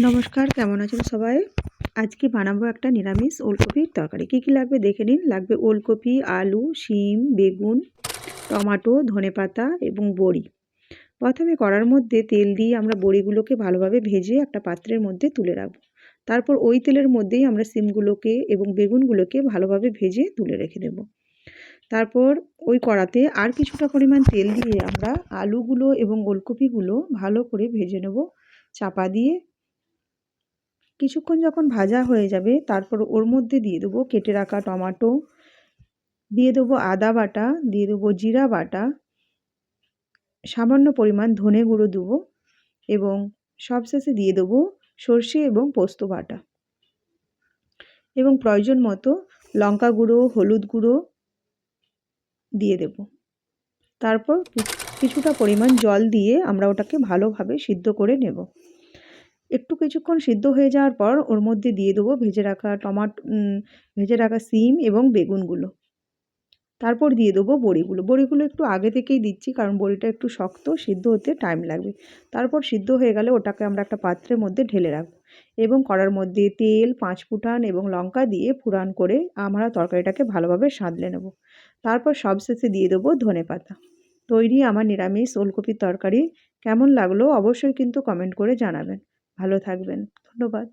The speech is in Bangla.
নমস্কার, কেমন আছেন সবাই? আজকে বানাবো একটা নিরামিষ ওলকপির তরকারি। কী কী লাগবে দেখে নিন। লাগবে ওলকপি, আলু, শিম, বেগুন, টমাটো, ধনেপাতা এবং বড়ি। প্রথমে কড়ার মধ্যে তেল দিয়ে আমরা বড়িগুলোকে ভালোভাবে ভেজে একটা পাত্রের মধ্যে তুলে রাখব। তারপর ওই তেলের মধ্যেই আমরা সিমগুলোকে এবং বেগুনগুলোকে ভালোভাবে ভেজে তুলে রেখে দেব। তারপর ওই কড়াতে আর কিছুটা পরিমাণ তেল দিয়ে আমরা আলুগুলো এবং ওলকপিগুলো ভালো করে ভেজে নেব। চাপা দিয়ে কিছুক্ষণ যখন ভাজা হয়ে যাবে, তারপর ওর মধ্যে দিয়ে দেবো কেটে রাখা টমাটো, দিয়ে দেবো আদা বাটা, দিয়ে দেবো জিরা বাটা, সামান্য পরিমাণ ধনে গুঁড়ো দেবো এবং সবশেষে দিয়ে দেবো সর্ষে এবং পোস্ত বাটা। এবং প্রয়োজন মতো লঙ্কা গুঁড়ো, হলুদ গুঁড়ো দিয়ে দেব। তারপর কিছুটা পরিমাণ জল দিয়ে আমরা ওটাকে ভালোভাবে সিদ্ধ করে নেব। একটু কিছুক্ষণ সিদ্ধ হয়ে যাওয়ার পর ওর মধ্যে দিয়ে দেবো ভেজে রাখা টমাটো ভেজে রাখা সিম এবং বেগুনগুলো। তারপর দিয়ে দেবো বড়িগুলো। বড়িগুলো একটু আগে থেকেই দিচ্ছি কারণ বড়িটা একটু শক্ত, সিদ্ধ হতে টাইম লাগবে। তারপর সিদ্ধ হয়ে গেলে ওটাকে আমরা একটা পাত্রের মধ্যে ঢেলে রাখব এবং কড়ার মধ্যে তেল পাঁচ ফুটান এবং লঙ্কা দিয়ে ফুরান করে আমরা তরকারিটাকে ভালোভাবে সাঁতলে নেব। তারপর সবশেষে দিয়ে দেবো ধনে পাতা। তৈরি আমার নিরামিষ ওলকপির তরকারি। কেমন লাগল অবশ্যই কিন্তু কমেন্ট করে জানাবেন। ভালো থাকবেন ধন্যবাদ।